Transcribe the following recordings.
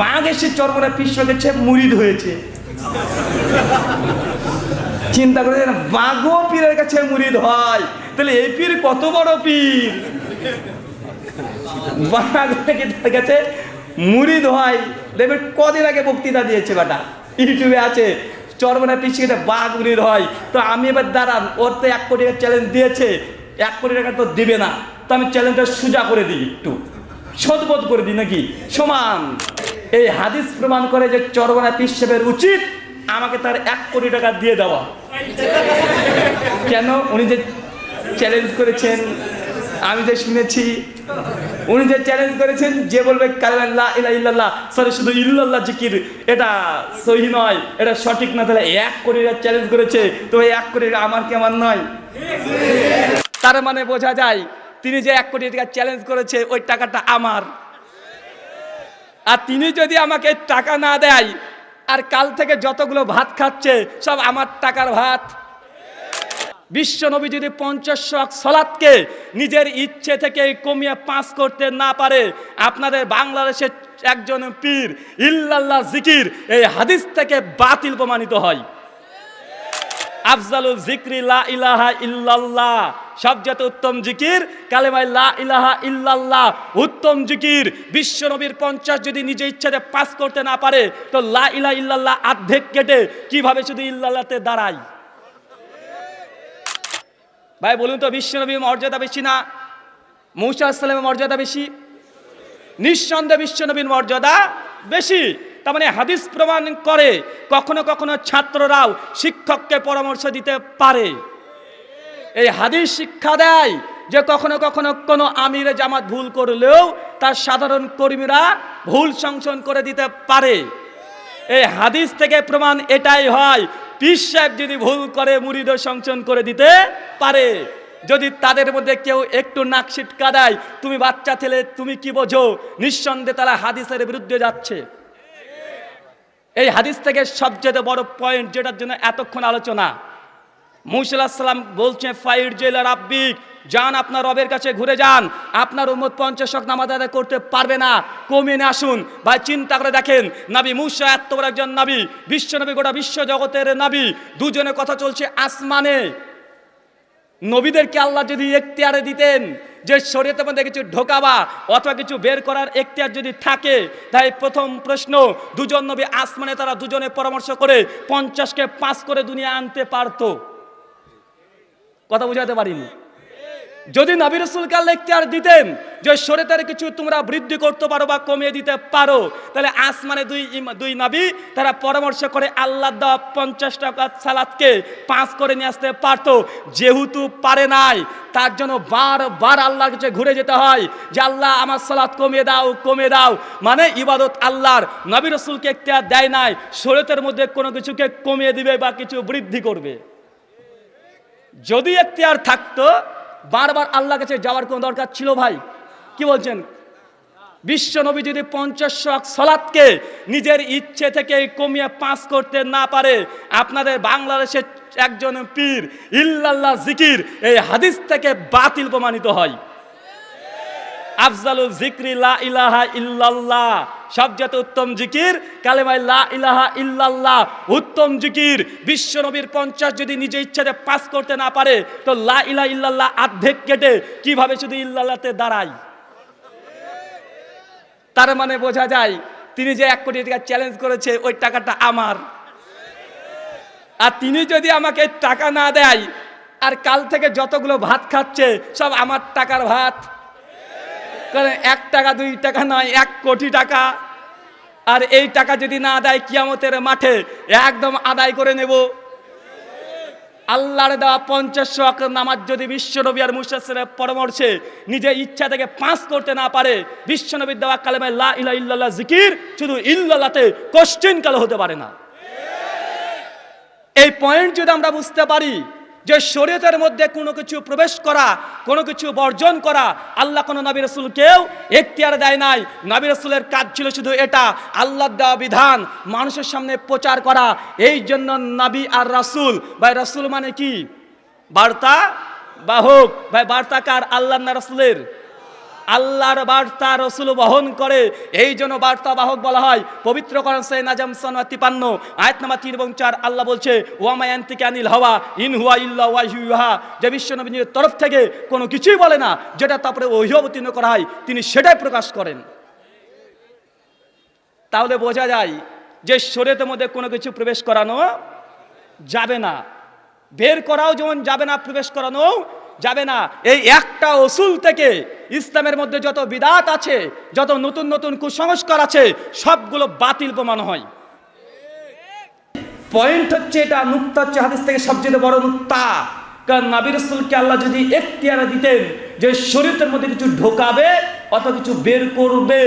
বাঘ এসে চরমরা পিষ্ট গেছে মুরিদ হয়েছে। চিন্তা করে বাঘও পীরের কাছে মুরিদ হয়। তাহলে এই পীর কত বড় পীর? বাঘ থেকে তার কাছে হয়। দেখবেন কদিন আগে বক্তৃতা দিয়েছে বেটা, ইউটিউবে আছে চরমনা পিছিয়ে বাঘ মুরিদ হয়। তো আমি এবার দাঁড়ান, ওর তো এক কোটি টাকা চ্যালেঞ্জ দিয়েছে, এক কোটি টাকা তো দিবে না। তো আমি চ্যালেঞ্জটা সোজা করে দিই একটু। সদবোধ করে দিই নাকি? সমান। এই হাদিস প্রমাণ করে যে চরমনা পিসেবের উচিত আমাকে তার এক কোটি টাকা দিয়ে দেওয়া। কেন? উনি যে চ্যালেঞ্জ করেছেন, আমি যে শুনেছি, উনি যে চ্যালেঞ্জ করেছেন, যে বলবে কালাল্লাহ ইলা ইল্লাল্লাহ, সরি, শুধু ইল্লাল্লাহ জিকির, এটা সহি নয়, এটা সঠিক না, তাহলে এক কোটি চ্যালেঞ্জ করেছে, তো এই এক কোটি আমার কি আমার নয়? তার মানে বোঝা যায়, তিনি যে এক কোটি টাকা চ্যালেঞ্জ করেছে, ওই টাকাটা আমার। আর তিনি যদি আমাকে টাকা না দেয়, আর কাল থেকে যতগুলো ভাত খাচ্ছে, সব আমার টাকার ভাত। বিশ্ব নবী যদি পঞ্চাশ শখ সলাৎকে নিজের ইচ্ছে থেকে কমিয়ে পাঁচ করতে না পারে, আপনাদের বাংলাদেশের একজন পীর, ইল্লাল্লাহ জিকির, এই হাদিস থেকে বাতিল প্রমাণিত হয়। আফজালুল জিক্রি লা ইলাহা ইল্লাল্লাহ। সবচেয়ে উত্তম জিকির, কালেমায় লা ইলাহা ইল্লাল্লাহ। উত্তম জিকির, বিশ্ব নবীর পঞ্চাশ যদি নিজে ইচ্ছাতে পাস করতে না পারে, তো লা ইলাহা ইল্লাল্লাহ আর্ধেক কেটে কীভাবে শুধু ইল্লাল্লাহতে দাঁড়ায়? ভাই, বলুন তো, বিশ্ব নবীর মর্যাদা বেশি না? মৌসা আসসালামের মর্যাদা বেশি? নিঃসন্দেহে বিশ্ব নবীর মর্যাদা বেশি। তার মানে হাদিস প্রমাণ করে কখনো কখনো ছাত্ররাও শিক্ষককে পরামর্শ দিতে পারে। এই হাদিস শিক্ষা দেয় যে কখনো কখনো কোনো আমিরে জামাত ভুল করলেও তার সাধারণ কর্মীরা ভুল সংশোধন করে দিতে পারে। এই হাদিস থেকে প্রমাণ এটাই হয়, পীর সাহেব যদি ভুল করে মুরিদ সংশোধন করে দিতে পারে। যদি তাদের মধ্যে কেউ একটু নাক ছিটকা দেয়, তুমি বাচ্চা ছেলে, তুমি কি বোঝো? নিঃসন্দেহে তারা হাদিসের বিরুদ্ধে যাচ্ছে। এই হাদিস থেকে সবচেয়ে বড় পয়েন্ট যেটার জন্য এতক্ষণ আলোচনা। মুসাল্লাম বলছে ফাইট জেলার আব্বিক যান আপনার রবের কাছে ঘুরে যান। আপনার উম্মত পঞ্চাশ নামাজ আদায় করতে পারবে না। কমিয়ে নিয়ে আসুন। ভাই, চিন্তা করে দেখেন, নাবি মুসা এত বড় একজন নাবি, বিশ্ব নবী, গোটা বিশ্ব জগতের নাবি, দুজনের কথা চলছে আসমানে। নবীদেরকে আল্লাহ যদি এখতিয়ারে দিতেন যে শরীয়তের মধ্যে কিছু ঢোকাবা অথবা কিছু বের করার এখতিয়ার যদি থাকে, তাই প্রথম প্রশ্ন, দুজন নবী আসমানে তারা দুজনে পরামর্শ করে পঞ্চাশকে পাস করে দুনিয়া আনতে পারতো। কথা বুঝাতে পারিনি। যদি নবী রসুলকে আল্লাহ ইখতিয়ার দিতেন যে শরীরের কিছু তোমরা বৃদ্ধি করতে পারো বা কমিয়ে দিতে পারো, তাহলে আসমানে দুই দুই নবী তারা পরামর্শ করে আল্লাহ দেওয়া পঞ্চাশ টাকা সালাদকে পাঁচ করে নিয়ে আসতে পারতো। যেহেতু পারে নাই, তার জন্য বারবার আল্লাহর কাছে ঘুরে যেতে হয় যে, আল্লাহ, আমার সালাদ কমিয়ে দাও কমিয়ে দাও। মানে ইবাদত আল্লাহর। নবী রসুলকে ইখতিয়ার দেয় নাই শরীরের মধ্যে কোনো কিছুকে কমিয়ে দিবে বা কিছু বৃদ্ধি করবে। যদি এখতিয়ার থাকতো বারবার আল্লাহ কাছে যাওয়ার কোনো দরকার ছিল ভাই? কি বলছেন? বিশ্ব নবী যদি পঞ্চাশ সলাৎকে নিজের ইচ্ছে থেকে কমিয়ে পাস করতে না পারে, আপনাদের বাংলাদেশের একজন পীর ইল্লাল্লাহ জিকির এই হাদিস থেকে বাতিল প্রমাণিত হয়। আফজালুল জিক্রি লা ইলাহা ইল্লাল্লাহ। সবচেয়ে উত্তম জিকির, কালেমায় লা ইলাহা ইল্লাল্লাহ। উত্তম জিকির, বিশ্ব নবীর পঞ্চাশ যদি নিজে ইচ্ছাতে পাস করতে না পারে, তো লা ইলাহা ইল্লাল্লাহ আর্ধেক কেটে কীভাবে শুধু ইল্লাল্লাহতে দাঁড়ায়? তার মানে বোঝা যায়, তিনি যে এক কোটি টাকা চ্যালেঞ্জ করেছে, ওই টাকাটা আমার। আর তিনি যদি আমাকে টাকা না দেয়, আর কাল থেকে যতগুলো ভাত খাচ্ছে, সব আমার টাকার ভাত। কারণ এক টাকা, দুই টাকা নয়, এক কোটি টাকা। আর এই টাকা যদি না আদায় কিয়ামতের মাঠে, একদম আদায় করে নেব। আল্লাহর দেওয়া পঞ্চাশ নামাজ যদি বিশ্বনবী আর মুসাসের পরামর্শে নিজে ইচ্ছা থেকে পাস করতে না পারে বিশ্বনবীর দেওয়া কালেমায় লা ইলা জিকির শুধু ইল্লাল্লাহতে কোশ্চেন কালো হতে পারে না। এই পয়েন্ট যদি আমরা বুঝতে পারি যে শরীয়তের মধ্যে কোনো কিছু প্রবেশ করা, কোনো কিছু বর্জন করা, আল্লাহ কোনো নবী রসুলকেও এখতিয়ার দেয় নাই। নবী রসুলের কাজ ছিল শুধু এটা আল্লাহ দেওয়া বিধান, মানুষের সামনে প্রচার করা। এই জন্য নবী আর রাসুল, ভাই রাসুল মানে কি? বার্তা? বাহক। ভাই বার্তাকার আল্লাহ রসুলের? আল্লাহর বার্তা রসুল বহন করে। এই জন্য বার্তা বাহক বলা হয়, পবিত্র করণ সে নাজাম সনা তিপান্ন, আয়াত নামা তিন এবং চার, আল্লাহ বলছে ওয়ামায়ান্তিকে আনিল হওয়া, ইন হুয়া ইল্লা ওয়াহিউহা যে বিশ্ব নবীর তরফ থেকে কোনো কিছুই বলে না, যেটা তারপরে ওহি অবতীর্ণ করা হয়, তিনি সেটাই প্রকাশ করেন। তাহলে বোঝা যায় যে শরীরের মধ্যে কোনো কিছু প্রবেশ করানো যাবে না। বের করাও যেমন যাবে না, প্রবেশ করানো যাবে না। এই একটা অসুল থেকে ইসলামের মধ্যে যত বিদাত আছে, যত নতুন নতুন কুসংস্কার আছে, সবগুলো বাতিল প্রমাণ হয়। পয়েন্ট হচ্ছে এটা, নুক্তা হচ্ছে হাদিস থেকে সবচেয়ে বড় নুক্তা। কারণ নাবির রসুলকে আল্লাহ যদি এখতিয়ার দিতেন যে শরীরের মধ্যে কিছু ঢোকাবে অত কিছু বের করবে,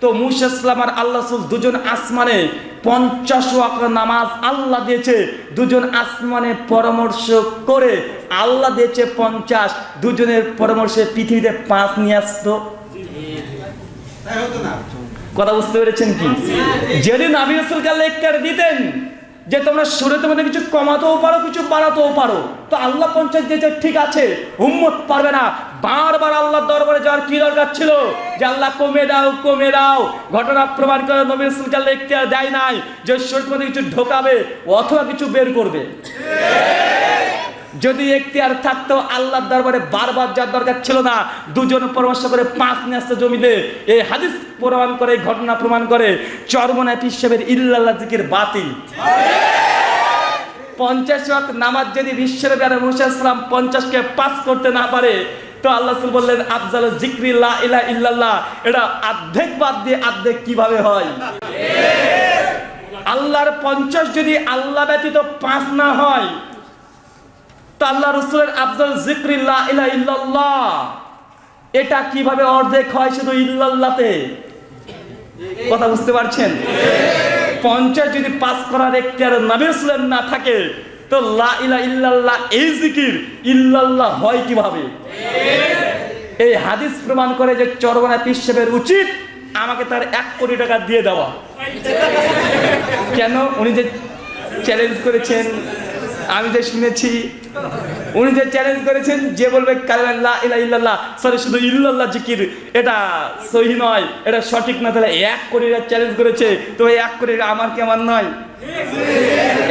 তো মুসা আর আল্লাহ দুজন আসমানে পঞ্চাশ ওয়াক্ত নামাজ আল্লাহ দিয়েছে। দুজন আসমানে পরামর্শ করে আল্লাহ দিয়েছে পঞ্চাশ। দুজনের পরামর্শে পৃথিবীতে পাঁচ নিয়ে আসতো। কথা বুঝতে পেরেছেন কি? যেদিন আমি রসুলকে আল্লাহ এখতিয়ার দিতেন যে তোমরা সুরে মধ্যে কিছু কমাতেও পারো, কিছু বাড়াতেও পারো। তো আল্লাহ পঞ্চাশ দিয়েছে, ঠিক আছে, উম্মত পারবে না। বারবার আল্লাহ দরবারে যাওয়ার কি দরকার ছিল? যে আল্লাহ কমে দাও কমে দাও। ঘটনা প্রমাণ করে নবীন সুলতাল দেয় নাই যে সুরে মধ্যে কিছু ঢোকাবে অথবা কিছু বের করবে। যদি এখতিয়ার থাকতো, আল্লাহর দরবারে বারবার যার দরকার ছিল না। দুজন পরামর্শ করে পাঁচ নিয়ে জমিতে। এই হাদিস প্রমাণ করে ঘটনা প্রমাণ করে, চরমনায় হিসেবে ইল্লাল্লাহ জিকির বাতিল। পঞ্চাশ ওয়াক্ত নামাজ যদি বিশ্বের বেড়ে মুসা ইসলাম পঞ্চাশকে পাস করতে না পারে, তো আল্লাহ বললেন, আফজাল জিক্রিল্লাহ ইলা ইল্লাল্লাহ। এটা অর্ধেক বাদ দিয়ে অর্ধেক কীভাবে হয়? আল্লাহর পঞ্চাশ যদি আল্লাহ ব্যতীত পাঁচ না হয় তো আল্লাহ রসুলের আফজল জিক্রিল্লাহ ইলা ইল্লাল্লাহ। এটা কীভাবে অর্ধেক হয় শুধু ইল্লাল্লাহতে কথা বুঝতে পারছেন? পঞ্চাশ যদি পাস করার একটি আর নবী রসুলের না থাকে, তো লা ইলা ইল্লাল্লাহ, এই জিকির ইল্লাল্লাহ হয় কীভাবে? এই হাদিস প্রমাণ করে যে চরবনা পিসেবের উচিত আমাকে তার এক কোটি টাকা দিয়ে দেওয়া। কেন? উনি যে চ্যালেঞ্জ করেছেন, আমি যে শুনেছি উনি যে চ্যালেঞ্জ করেছেন, যে বলবে কালিমা ইলা ইল্লাল্লাহ সরি শুধু ইল্লাল্লাহ জিকির, এটা সহি নয়, এটা সঠিক না, তাহলে এক কোটি চ্যালেঞ্জ করেছে, তো এক কোটি আমার কি আমার নয়?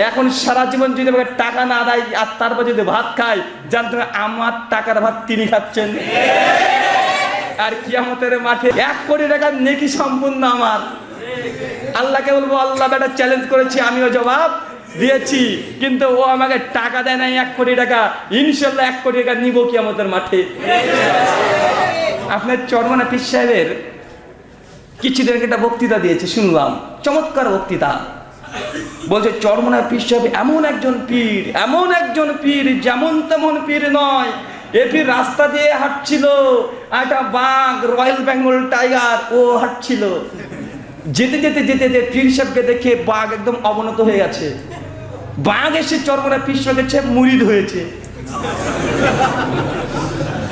এখন সারা জীবন যদি আমাকে টাকা না দেয়, আর তারপর যদি ভাত খায়, জানতে আমার টাকার ভাত তিনি খাচ্ছেন। আর কিয়ামতের মাঠে এক কোটি টাকার নেকি সম্পূর্ণ আমার। আল্লাহকে বলব, আল্লাহ বেটা চ্যালেঞ্জ করেছি, আমিও জবাব দিয়েছি, কিন্তু ও আমাকে টাকা দেয় নাই এক কোটি টাকা। ইনশাল্লাহ এক কোটি টাকা নিব কি আমাদের মাঠে। আপনার চরমনা পীর সাহেবের কিছুদিন একটা বক্তৃতা দিয়েছে, শুনলাম। চমৎকার বক্তৃতা। বলছে, চরমনা পীর সাহেব এমন একজন পীর, এমন একজন পীর যেমন তেমন পীর নয়। এ পীর রাস্তা দিয়ে হাঁটছিল একটা বাঘ, রয়্যাল বেঙ্গল টাইগার, ও হাঁটছিল। যেতে যেতে যেতে যেতে পীর সাহেবকে দেখে বাঘ একদম অবনত হয়ে গেছে। বাঘ এসে চরমনা পীর সাহেব গেছে মুরিদ হয়েছে।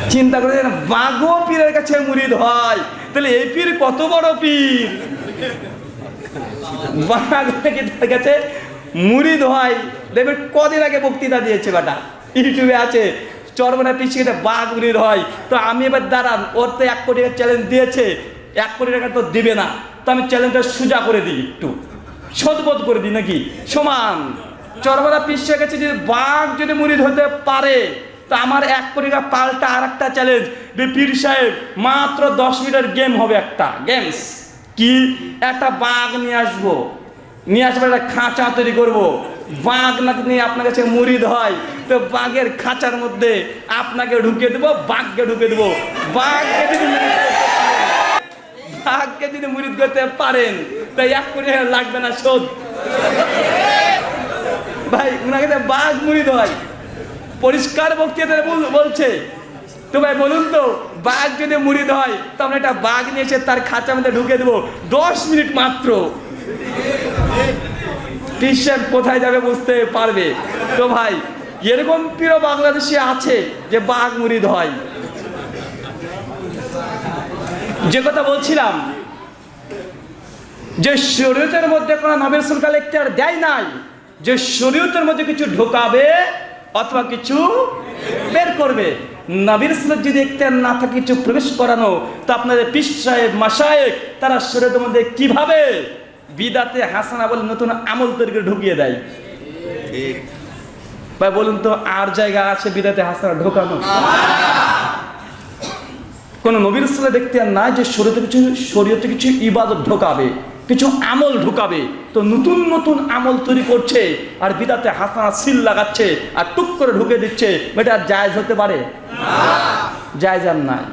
চিন্তা করে বাঘও পীরের কাছে মুরিদ হয়। তাহলে এই পীর কত বড় পীর? বাঘ থেকে তার হয়। দেখবেন কদিন আগে বক্তৃতা দিয়েছে বাটা। ইউটিউবে আছে চরমনা পিছিয়ে বাঘ মুরিদ হয়। তো আমি এবার দাঁড়ান, ওর তো এক কোটি টাকা চ্যালেঞ্জ দিয়েছে। এক কোটি টাকা তো দিবে না। তো আমি চ্যালেঞ্জটা সোজা করে দিই একটু। সদবোধ করে দিই নাকি? সমান। চরমনা পিছিয়ে গেছে যদি বাঘ যদি মুরিদ হতে পারে, তো আমার এক কোটি পাল্টা আর একটা চ্যালেঞ্জ পীর সাহেব, মাত্র দশ মিনিটের গেম হবে একটা। গেমস কি? একটা বাঘ নিয়ে আসব। নিয়ে আসব একটা খাঁচা তৈরি করব। বাঘ না নিয়ে আপনার কাছে মুরিদ হয় তো বাঘের খাঁচার মধ্যে আপনাকে ঢুকে দেবো, বাঘকে ঢুকে দেবো। বাঘকে বাঘকে যদি মুরিদ করতে পারেন, তাই এক কোটি লাগবে না শোধ। ভাই, উনাকে বাঘ মুরিদ হয় পরিষ্কার বক্তৃতা বল- বলছে। তো ভাই, বলুন তো, বাঘ যদি মুড়িদ হয় তো আমরা একটা বাঘ নিয়ে এসে তার খাঁচার মধ্যে ঢুকে দেবো। দশ মিনিট মাত্র। টিশার্ট কোথায় যাবে বুঝতে পারবে। তো ভাই, এরকম প্রিয় বাংলাদেশে আছে যে বাঘ মুড়িদ হয় যে কথা বলছিলাম, যে শরীয়তের মধ্যে কোনো নবের সরকার এখতিয়ার দেয় নাই যে শরীয়তের মধ্যে কিছু ঢোকাবে অথবা কিছু বের করবে। নবীর সালাত যদি একটার না থাকে কিছু প্রবেশ করানো তো আপনাদের পিস সাহেব মাসায়েক তারা শরীয়তের মধ্যে কীভাবে বিদাতে হাসানা বলে নতুন আমল তৈরি করে ঢুকিয়ে দেয়? ভাই বলুন তো আর জায়গা আছে বিদাতে হাসানা ঢোকানো কোন নবীর সালে দেখতে আর নাই যে শরীয়তে কিছু শরীয়তে কিছু ইবাদত ঢোকাবে। কিছু আমল ঢুকাবে। তো নতুন নতুন আমল তৈরি করছে আর বিদাতে হাসানা সিল লাগাচ্ছে আর টুক করে ঢুকে দিচ্ছে। এটা জায়জ হতে পারে? জায়জ আর নাই।